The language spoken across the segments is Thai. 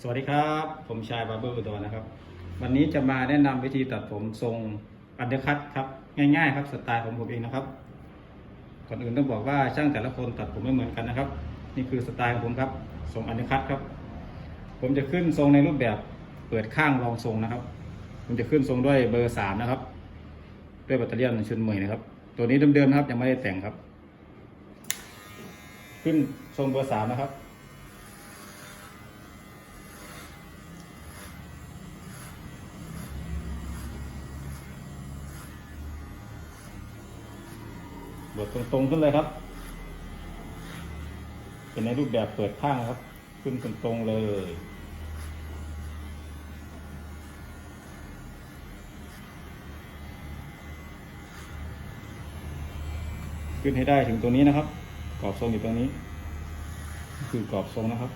สวัสดีครับ ผมชายบาร์เบอร์อุดรนะครับ วันนี้จะมาแนะนำวิธีตัดผมทรงอันเดอร์คัตครับ ง่ายๆ ครับสไตล์ของผมเองนะครับก่อนอื่นต้องบอกว่าช่างแต่ละคนตัดผมไม่เหมือนกันนะครับ นี่คือสไตล์ของผมครับทรงอันเดอร์คัตครับ ผมจะขึ้นทรงในรูปแบบเปิดข้างรองทรงนะครับ ผมจะขึ้นทรงด้วยเบอร์สามนะครับ ด้วยแบตเตอรี่ชุนเหมยนะครับ ตัวนี้เดิมๆนะครับยังไม่ได้แต่งครับ ขึ้นทรงเบอร์สามนะครับ ตรงๆขึ้นเลยครับ เป็นในรูปแบบเปิดข้างครับ ขึ้นตรงๆเลยขึ้นให้ได้ถึงตรงนี้นะครับ กรอบทรงอยู่ตรงนี้ คือกรอบทรงนะครับ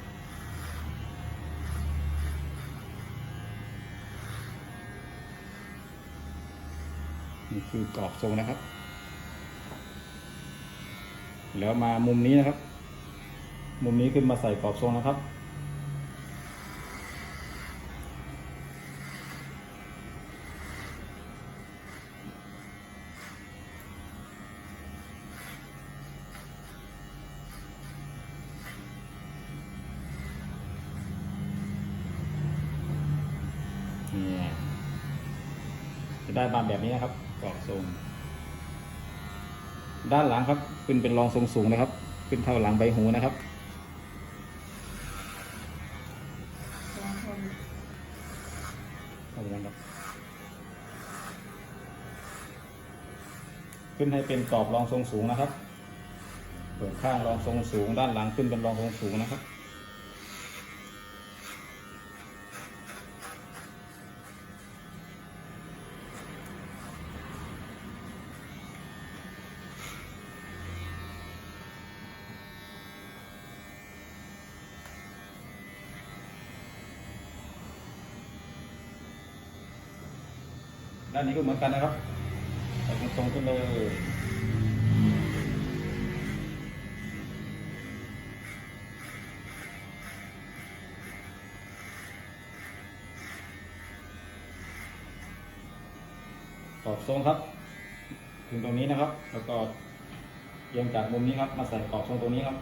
นี่คือกรอบทรงนะครับ แล้วมามุมนี้นะครับ มุมนี้ขึ้นมาใส่กรอบทรงนะครับ นี่จะได้บานแบบนี้นะครับกรอบทรงด้านหลังครับ ขึ้นเป็นรองทรงสูงนะครับ ขึ้นเท่าหลังใบหูนะครับ ขึ้นให้เป็นกรอบรองทรงสูงนะครับ เปิดข้างรองทรงสูง ด้านหลังขึ้นเป็นรองทรงสูงนะครับ ด้านนี้ก็เหมือนกันนะครับใส่ตรงขึ้นเลยกรอบทรงครับ ถึงตรงนี้นะครับ แล้วก็เอียงจากมุมนี้ครับ มาใส่กรอบทรงตรงนี้ครับ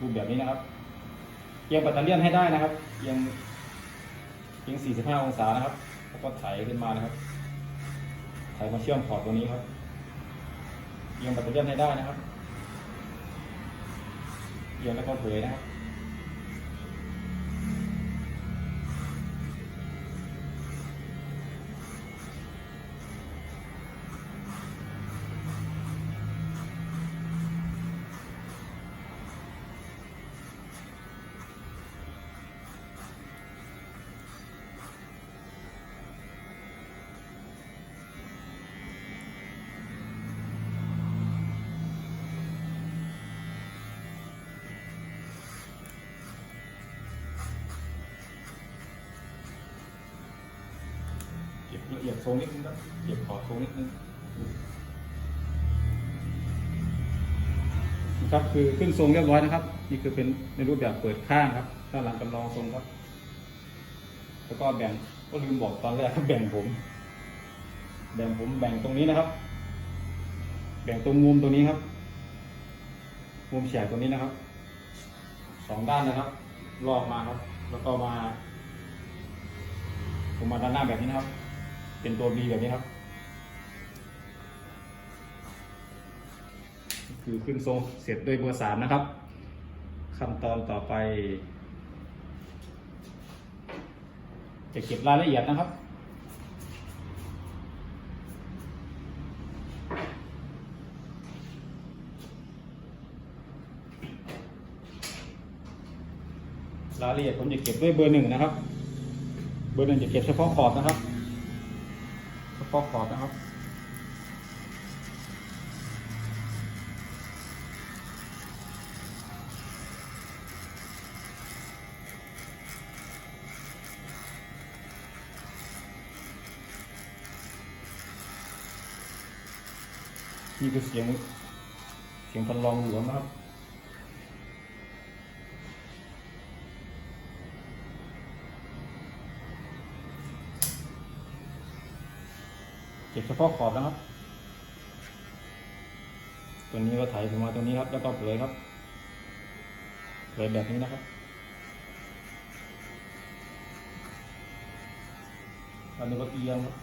รูปแบบนี้นะครับเอียงปัตเตอร์เลียนให้ได้นะครับเอียงเอียง45 องศานะครับ แล้วก็ไถขึ้นมานะครับ ใส่มาเชื่อมขอบตัวนี้ครับเอียงแบตเตอร์เลียนให้ได้นะครับเอียงแล้วก็เผยนะครับ เก็บละเอียดทรงนิดนึงครับเก็บขอบทรงนิดนึงนะครับคือขึ้นทรงเรียบร้อยนะครับ นี่คือเป็นในรูปแบบเปิดข้างครับด้านหลังกำลองทรงครับ แล้วก็แบ่งก็ลืมบอกตอนแรกครับแบ่งผม แบ่งผมแบ่งตรงนี้นะครับ แบ่งตรงมุมตรงนี้ครับ มุมแฉกตรงนี้นะครับสองด้านนะครับ ลอกมาครับ แล้วก็มาผมมาด้านหน้าแบบนี้นะครับ เป็นตัว B แบบนี้ครับ คือขึ้นทรงเสร็จด้วยเบอร์สามนะครับ ขั้นตอนต่อไป จะเก็บรายละเอียดนะครับรายละเอียดผมจะเก็บด้วยเบอร์หนึ่งนะครับ เบอร์หนึ่งจะเก็บเฉพาะขอบนะครับ พาะขอบนะครับ นี่คือเสียงเสียงพันลองหลวงนะครับ ก็บเฉพาะขอบนะครับ ตัวนี้ก็ไถถึงมาตัวนี้ครับ แล้วก็เผยครับเผยแบบนี้นะครับอันนี้ก็เอียงครับ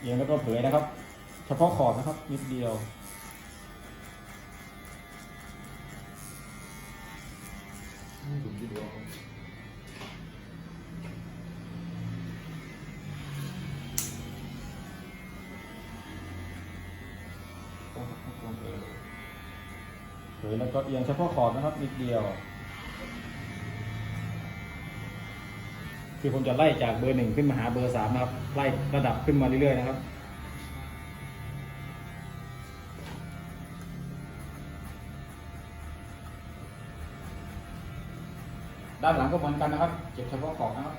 เอียงแล้วก็เผยนะครับ เฉพาะขอบนะครับนิดเดียว ผมคิดว่าเผยแล้วก็เอียงเฉพาะขอบนะครับนิดเดียว คือผมจะไล่จากเบอร์หนึ่งขึ้นมาหาเบอร์สามนะครับ ไล่ระดับขึ้นมาเรื่อยๆนะครับ ด้านหลังก็เหมือนกันนะครับ เก็บเฉพาะขอบนะครับ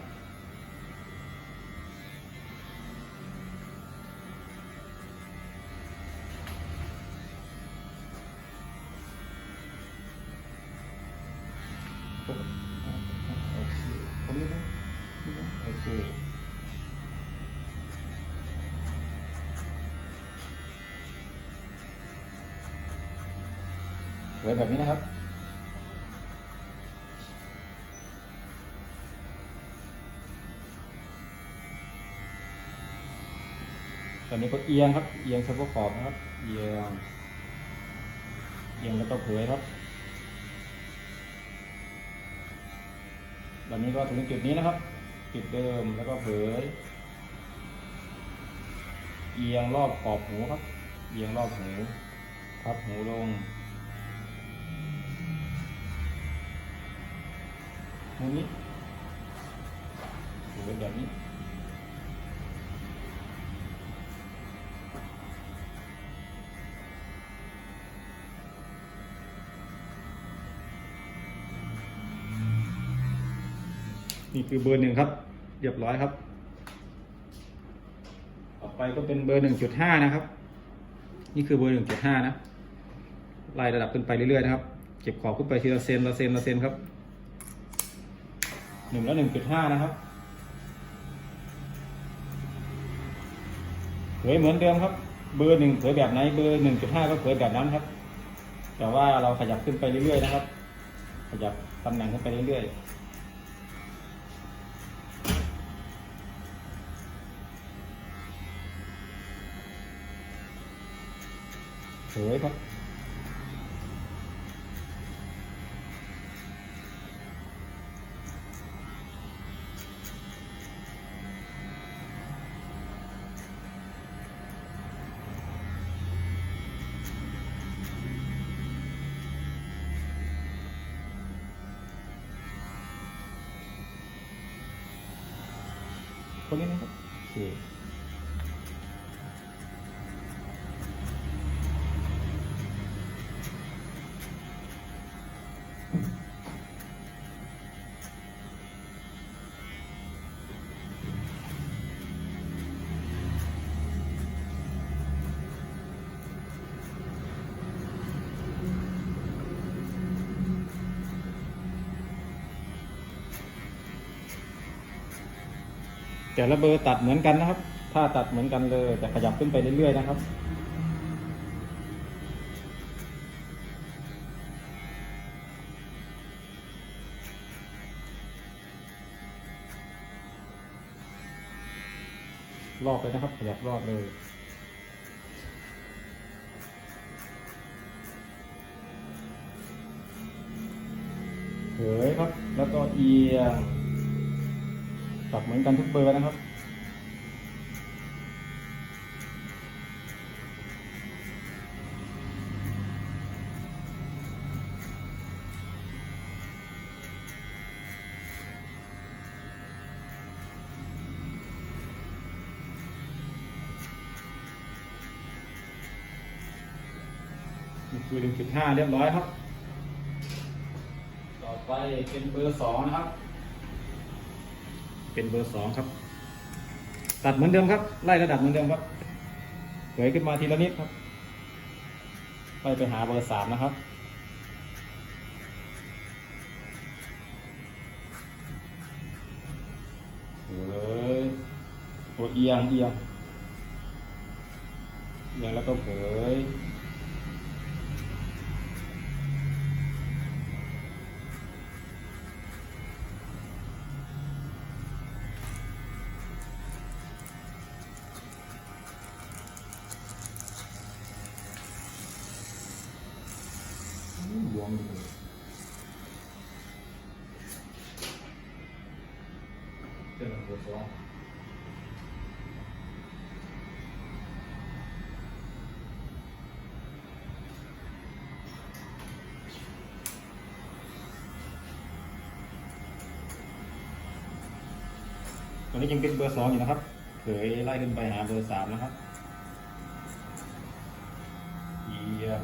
คนนี้นะโอเคไว้แบบนี้นะครับ อนนี้ก็เอียงครับ เอียงเฉพาะขอบนะครับ เอียง เอียงแล้วก็เผยครับ ตอนนี้ก็ถึงจุดนี้นะครับ จุดเดิมแล้วก็เผย เอียงรอบขอบหูครับ เอียงรอบหูพับหูลงหูนี้เผยแบบนี้ คือเบอร์หนึ่งครับ เรียบร้อยครับ ต่อไปก็เป็นเบอร์หนึ่งจุดห้านะครับ นี่คือเบอร์หนึ่งจุดห้านะไล่ระดับขึ้นไปเรื่อยๆนะครับ เก็บขอบขึ้นไปทีละเซนละเซนละเซนครับหนึ่งแล้วหนึ่งจุดห้านะครับเผยเหมือนเดิมครับ เบอร์หนึ่งเผยแบบไหน เบอร์หนึ่งจุดห้าก็เผยแบบนั้นครับ แต่ว่าเราขยับขึ้นไปเรื่อยๆนะครับ ขยับตำแหน่งขึ้นไปเรื่อยๆ เผยครับคนนี้นะครับโอเค แต่ละเบอร์ตัดเหมือนกันนะครับ ถ้าตัดเหมือนกันเลยแต่ขยับขึ้นไปเรื่อยๆนะครับ รอบเลยนะครับ ขยับรอบเลยเผยครับ แล้วก็เอียง ตัดเหมือนกันทุกเบอร์นะครับนี่คือ1.5 เรียบร้อยครับ ต่อไปเป็นเบอร์สองนะครับ เป็นเบอร์สองครับ ตัดเหมือนเดิมครับ ไล่ระดับเหมือนเดิมครับเผยขึ้นมาทีละนิดครับ ไปไปหาเบอร์สามนะครับ เลยตัเอียงเอียงเอียงแล้วก็เผย อนนี้ยังเป็นเบอร์สองอยู่นะครับ เผยไล่ขึ้นไปหาเบอร์สามนะครับเยี่ยม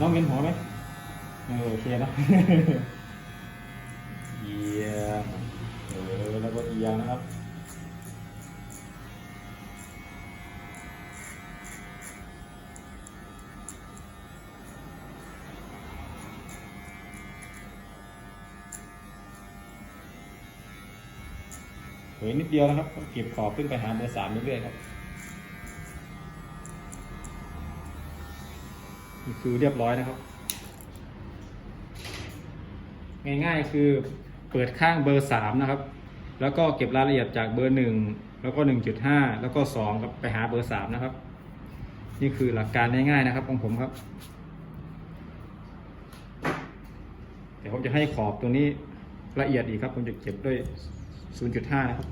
น้องเงินหัวไหมเออโอเคนะเยี่ยมเออแล้วก็เอียงนะครับ ยนิดเดียวนะครับเก็บขอบขึ้นไปหาเบอร์สามเรื่อยๆครับนี่คือเรียบร้อยนะครับ ง่ายๆคือเปิดข้างเบอร์สามนะครับ แล้วก็เก็บรายละเอียดจากเบอร์หนึ่งแล้วก็หนึ่งจุดห้าแล้วก็สองครับไปหาเบอร์สามนะครับ นี่คือหลักการง่ายๆนะครับของผมครับเดี๋ยวผมจะให้ขอบตรงนี้ละเอียดอีกครับ ผมจะเก็บด้วย 0.5 นะครับ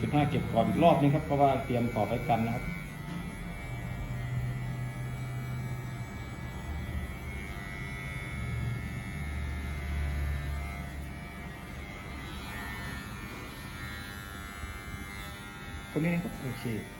0.5 เก็บขอบอีกรอบนึงครับ เพราะว่าเตรียมขอบไว้กันนะครับตรงนี้นะครับโอเค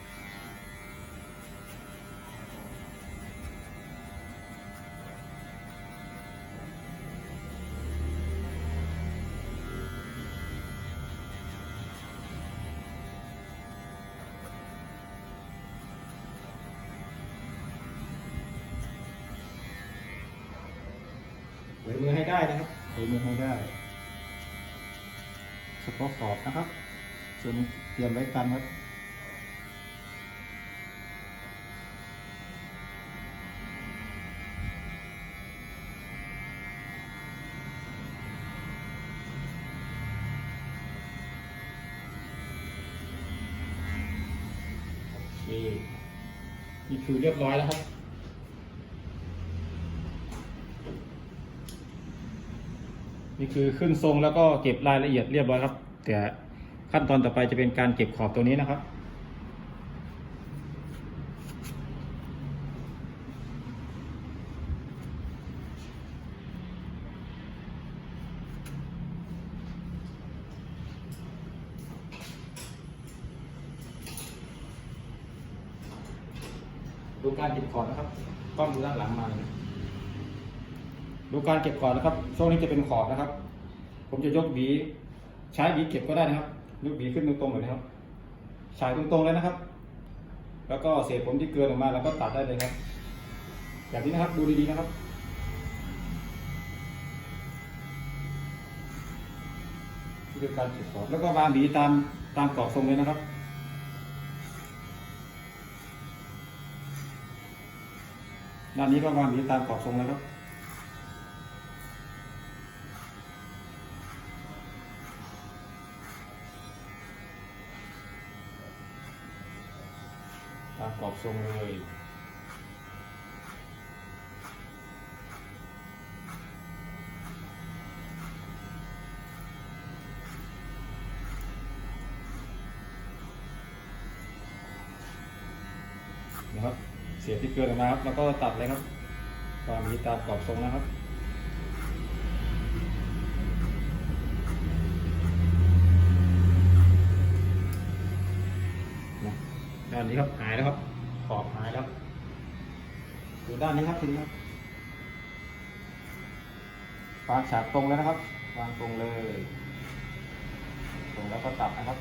รียกันครับโอเคนี่คือเรียบร้อยแล้วครับ นี่คือขึ้นทรงแล้วก็เก็บรายละเอียดเรียบร้อยครับแต่ ขั้นตอนต่อไปจะเป็นการเก็บขอบตัวนี้นะครับ ดูการเก็บขอบนะครับกล้องดูด้านหลังมาเลยนะดูการเก็บขอบนะครับ ช่วงนี้จะเป็นขอบนะครับ ผมจะยกหวีใช้หวีเก็บก็ได้นะครับ ยกหวีขึ้นตรงๆเลยนะครับ ฉายตรงๆเลยนะครับ แล้วก็เศษผมที่เกินออกมาแล้วก็ตัดได้เลยครับ แบบนี้นะครับ ดูดีๆนะครับนี่คือการเก็บขอบ แล้วก็วางหวีตามตามกรอบทรงเลยนะครับด้านนี้ก็วางหวีตามกรอบทรงแล้วครับามกรอบทรงเลยนะครับเสียบที่เกินออกมาครับแล้วก็ตัดเลยครับวางหวีตามกรอบทรงนะครับนะด้านนี้ครับ นี้ครับถึงครับวางฉากตรงแล้วนะครับ วางตรงเลย ตรงแล้วก็ตัดนะครับ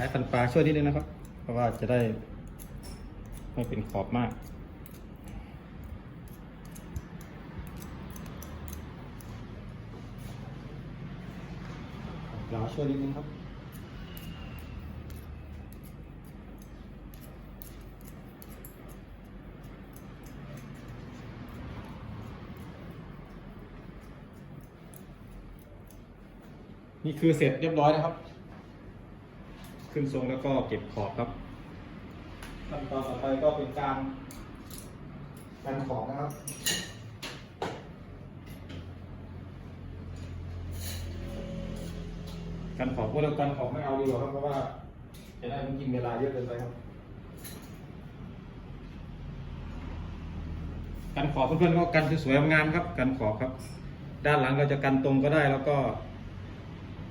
ช้ฟันปลาช่วยนิดนึงนะครับ เพราะว่าจะได้ไม่เป็นขอบมากปลาช่วยนิดนึงครับนี่คือเสร็จเรียบร้อยนะครับ ขึ้นทรงแล้วก็เก็บขอบครับขั้นตอนต่อไปก็เป็นการกันขอบนะครับกันขอบพวกเรากันขอบไม่เอาดีกว่าครับเพราะว่าจะได้มันกินเวลาเยอะเกินไปครับกันขอบเพื่อนๆก็กันสวยๆงามครับ กันขอบครับ ด้านหลังเราจะกันตรงก็ได้แล้วก็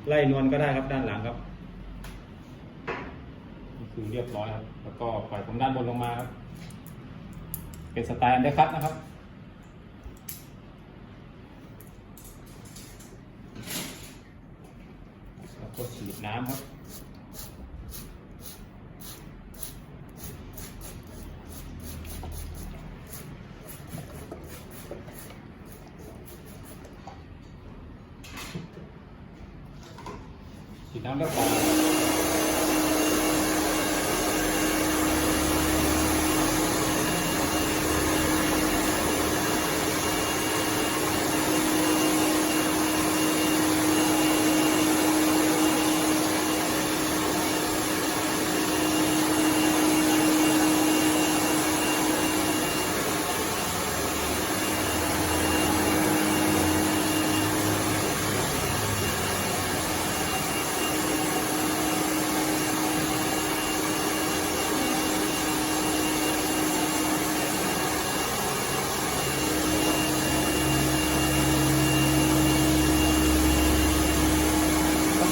ไล่นวลก็ได้ครับด้านหลังครับ คือเรียบร้อยครับ แล้วก็ปล่อยผมด้านบนลงมาครับ เป็นสไตล์อันเดอร์คัตนะครับแล้วก็ฉีดน้ำครับฉีดน้ำแล้วก็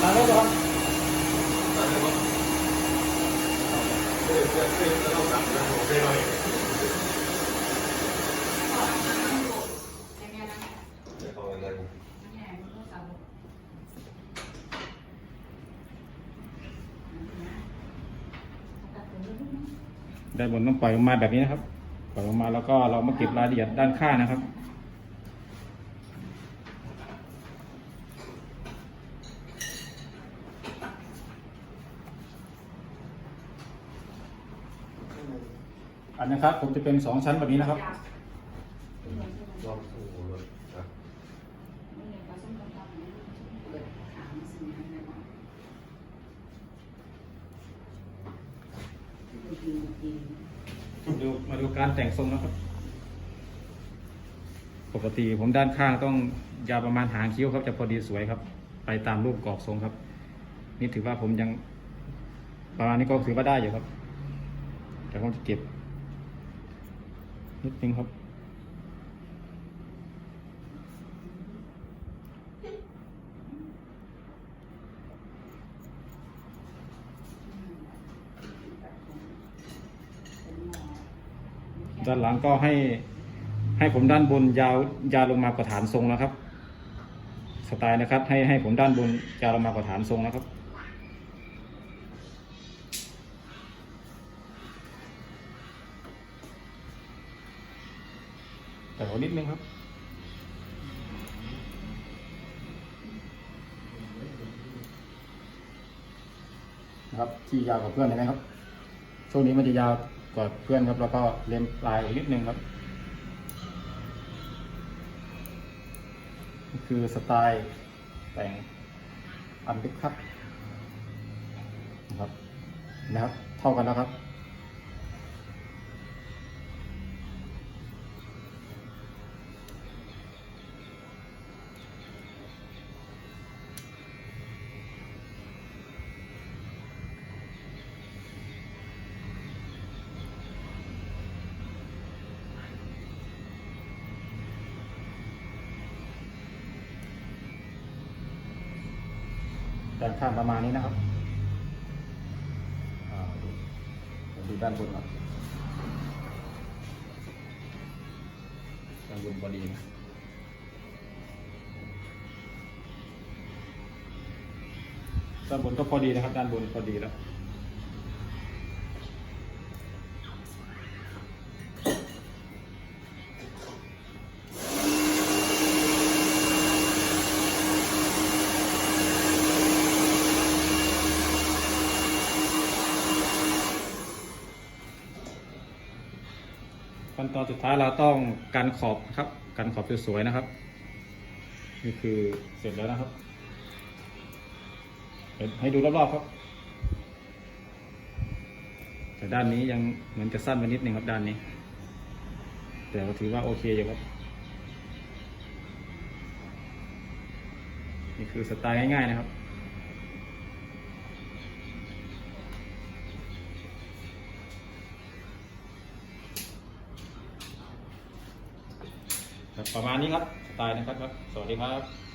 ตาร์ทได้เลยครับ เออเพื่อนเพื่อนจะต้องสั่งนะผมไม่ได้จะเข้าอะไร ด้านบนต้องปล่อยลงมาแบบนี้นะครับ ปล่อยลงมาแล้วก็เรามาเก็บรายละเอียดด้านข้างนะครับ อันนะครับผมจะเป็นสองชั้นแบบนี้นะครับ ลองสู้เลยนะ ดูมาดูการแต่ง ทรงนะครับ ปกติผมด้านข้างต้องยาวประมาณหางคิ้วครับจะพอดีสวยครับ ไปตามรูปกรอบทรงครับ นี่ถือว่าผมยัง ประมาณนี้ก็ถือว่าได้อยู่ครับ แต่ผมจะเก็บนิดนึงครับ ด้านหลังก็ให้ ให้ผมด้านบนยาวยาวลงมากว่าฐานทรงนะครับ สไตล์นะครับ ให้ให้ผมด้านบนยาวลงมากว่าฐานทรงนะครับแต่ว่านิดนึงครับนะครับที่ยาวกว่าเพื่อนเห็นไหมครับช่วงนี้มันจะยาว กว่าเพื่อนครับ แล้วก็เล็มปลายอีกนิดนึงครับคือสไตล์แต่งอันดิคัตนะครับนะครับ เท่ากันแล้วครับ ด้านข้างประมาณนี้นะครับอ่าดูดูด้านบนครับด้านบนพอดีนะด้านบนก็พอดีนะครับ ด้านบนพอดีแล้ว ขั้นตอนสุดท้ายเราต้องกันขอบครับ กันขอบสวยๆนะครับ นี่คือเสร็จแล้วนะครับให้ดูรอบๆครับ แต่ด้านนี้ยังเหมือนจะสั้นไปนิดนึงครับด้านนี้ แต่ก็ถือว่าโอเคอยู่ครับ นี่คือสไตล์ง่ายๆนะครับ ประมาณนี้ครับสไตล์นะครับครับสวัสดีครับ